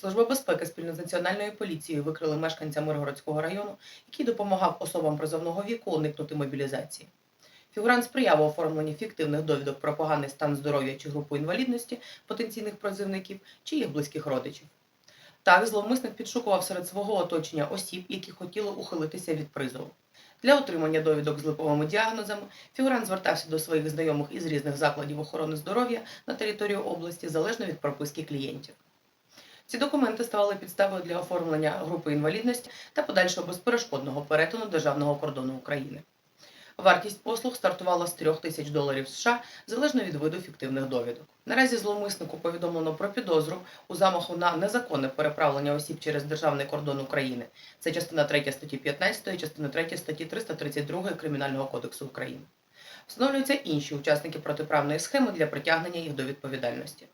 Служба безпеки спільно з національною поліцією викрили мешканця Миргородського району, який допомагав особам призовного віку уникнути мобілізації. Фігурант сприяв оформленні фіктивних довідок про поганий стан здоров'я чи групу інвалідності потенційних призивників чи їх близьких родичів. Так, зловмисник підшукував серед свого оточення осіб, які хотіли ухилитися від призову. Для отримання довідок з липовими діагнозами фігурант звертався до своїх знайомих із різних закладів охорони здоров'я на територію області залежно від прописки клієнтів. Ці документи ставали підставою для оформлення групи інвалідності та подальшого безперешкодного перетину державного кордону України. Вартість послуг стартувала з 3 тисяч доларів США залежно від виду фіктивних довідок. Наразі зловмиснику повідомлено про підозру у замаху на незаконне переправлення осіб через державний кордон України. Це частина 3 статті 15, частина 3 статті 332 Кримінального кодексу України. Встановлюються інші учасники протиправної схеми для притягнення їх до відповідальності.